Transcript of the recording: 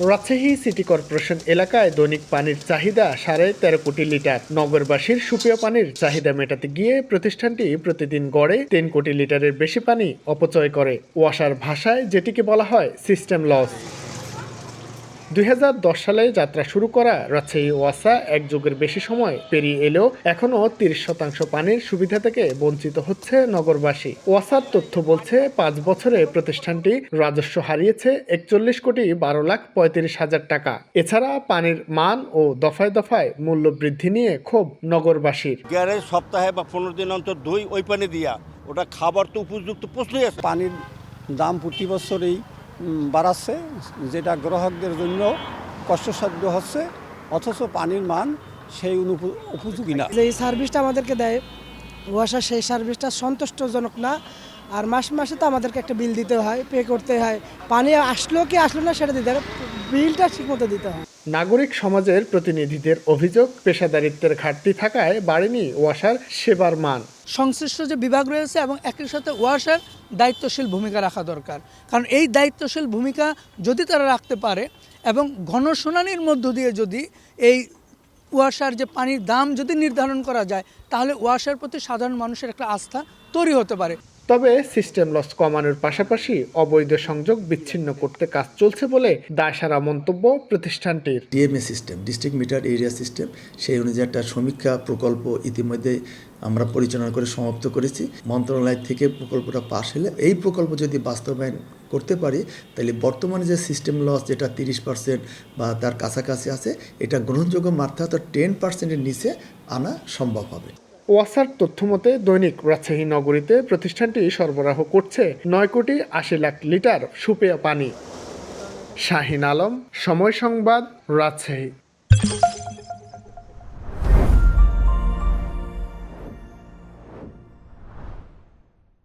Rajshahi city corporation এলাকায় দৈনিক পানির চাহিদা সাড়ে তেরো কোটি লিটার। নগরবাসীর সুপেয় পানির চাহিদা মেটাতে গিয়ে প্রতিষ্ঠানটি প্রতিদিন গড়ে তিন কোটি লিটারের বেশি পানি অপচয় করে। ওয়াসার ভাষায় যেটিকে বলা হয় সিস্টেম লস দুই হাজার দশ সালে যাত্রা শুরু করা রাজশাহী ওয়াসা এক যুগের বেশি সময় পেরিয়ে এলেও এখনও তিরিশ শতাংশ পানির সুবিধা থেকে বঞ্চিত হচ্ছে নগরবাসী। ওয়াসার তথ্য বলছে পাঁচ বছরে প্রতিষ্ঠানটি রাজস্ব হারিয়েছে একচল্লিশ কোটি বারো লাখ পঁয়ত্রিশ হাজার টাকা। এছাড়া পানির মান ও দফায় দফায় মূল্য বৃদ্ধি নিয়ে ক্ষোভ নগরবাসীর। গ্যারেজ সপ্তাহে বা পনেরো দিন অন্তর দুই ওই পানি দিয়া। ওটা খাবার তো উপযুক্ত প্রশ্নই আছে। পানির দাম প্রতি বছরেই বাড়াচ্ছে, যেটা গ্রাহকদের জন্য কষ্টসাধ্য হচ্ছে, অথচ পানির মান সেই উপযোগী না। যে সার্ভিসটা আমাদেরকে দেয়। ওয়াসা সেই সার্ভিসটা সন্তুষ্টজনক না। আর মাসে মাসে তো আমাদেরকে একটা বিল দিতে হয় পে করতে হয়। পানি আসলো কি আসলো না সেটা দিতে হয় বিলটা ঠিকমতো দিতে হয়। নাগরিক সমাজের প্রতিনিধিদের অভিযোগ পেশাদারিত্বের ঘাটতি থাকায় বাড়েনি ওয়াসার সেবার মান। সংশ্লিষ্ট যে বিভাগ রয়েছে এবং একই সাথে ওয়াসার দায়িত্বশীল ভূমিকা রাখা দরকার। কারণ এই দায়িত্বশীল ভূমিকা যদি তারা রাখতে পারে এবং গণশুনানির মধ্য দিয়ে যদি এই ওয়াসার যে পানির দাম যদি নির্ধারণ করা যায় তাহলে ওয়াসার প্রতি সাধারণ মানুষের একটা আস্থা তৈরি হতে পারে। তবে সিস্টেম লস কমানোর পাশাপাশি অবৈধ সংযোগ বিচ্ছিন্ন করতে কাজ চলছে বলে দায়সারা মন্তব্য প্রতিষ্ঠানটির। DMA system, district meter area system, সেই অনুযায়ী একটা সমীক্ষা প্রকল্প ইতিমধ্যে আমরা পরিচালনা করে সমাপ্ত করেছি। মন্ত্রণালয় থেকে প্রকল্পটা পাশ হলে এই প্রকল্প যদি বাস্তবায়ন করতে পারি, তাহলে বর্তমানে যে সিস্টেম লস যেটা তিরিশ পার্সেন্ট বা তার কাছাকাছি আছে, এটা গ্রহণযোগ্য মাত্রা অর্থাৎ টেন পার্সেন্টের নিচে আনা সম্ভব হবে। ওয়াসার তথ্যমতে, দৈনিক রাজশাহী নগরীতে প্রতিষ্ঠানটি সরবরাহ করছে নয় কোটি আশি লাখ লিটার সুপেয় পানি। শাহিন আলম, সময় সংবাদ, রাজশাহী।